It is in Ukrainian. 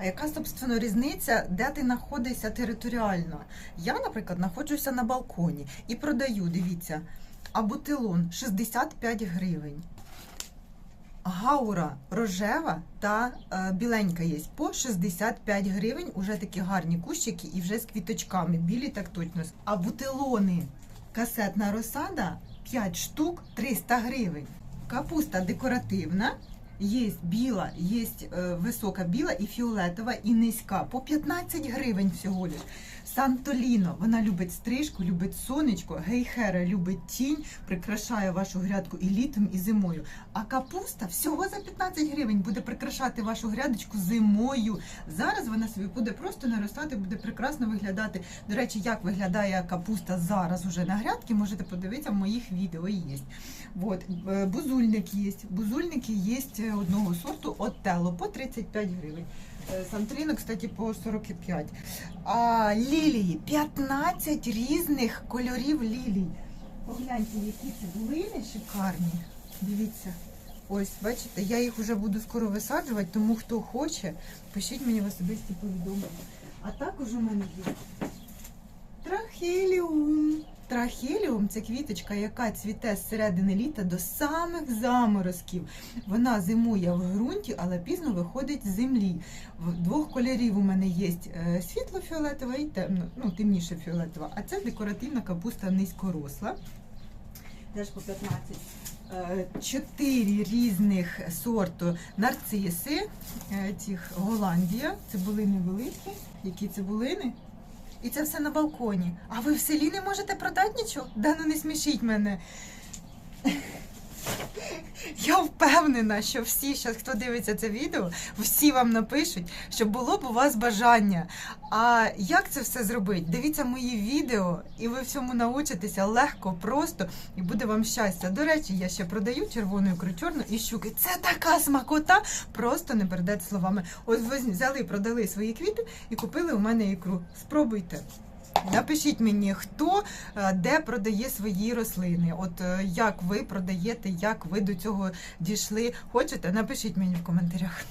А яка, собственно, різниця, де ти знаходишся територіально? Я, наприклад, знаходжуся на балконі і продаю, дивіться, абутилон 65 гривень. Гаура рожева та е, біленька є по 65 гривень. Уже такі гарні кущики і вже з квіточками. Білі так точно. А бутилони касетна розсада 5 штук 300 гривень. Капуста декоративна. Є біла, є е, висока біла і фіолетова, і низька. По 15 гривень всього лиш. Сантоліно, вона любить стрижку, любить сонечко, гейхера любить тінь, прикрашає вашу грядку і літом, і зимою. А капуста всього за 15 гривень буде прикрашати вашу грядочку зимою. Зараз вона собі буде просто наростати, буде прекрасно виглядати. До речі, як виглядає капуста зараз уже на грядки, можете подивитися в моїх відео. Є. Вот. е, Бузульник є. Бузульники є одного сорту Отелло по 35 гривень. Е, Санторіно, кстати, по 45. А лілії 15 різних кольорів лілій. Погляньте, які цибулини шикарні. Дивіться. Ось, бачите, я їх вже буду скоро висаджувати, тому хто хоче, пишіть мені в особисті повідомлення. А також у мене є трахеліум. Трахеліум це квіточка, яка цвіте з середини літа до самих заморозків. Вона зимує в ґрунті, але пізно виходить з землі. В двох кольорів у мене є е, світло-фіолетова і темно, ну, темніше фіолетова. А це декоративна капуста низькоросла. Теж по 15. Е, Чотири різних сорту нарциси, е, цих Голландія, цибулини великі. Які цибулини? І це все на балконі. А ви в селі не можете продати нічого? Да ну не смішіть мене. Я впевнена, що всі, що хто дивиться це відео, всі вам напишуть, що було б у вас бажання. А як це все зробити? Дивіться мої відео, і ви всьому научитеся легко, просто, і буде вам щастя. До речі, я ще продаю червону ікру чорну і щуки. Це така смакота, просто не передати словами. Ось ви взяли, продали свої квіти і купили у мене ікру. Спробуйте. Напишіть мені, хто е, де продає свої рослини. От е, як ви продаєте, як ви до цього дійшли. Хочете? Напишіть мені в коментарях.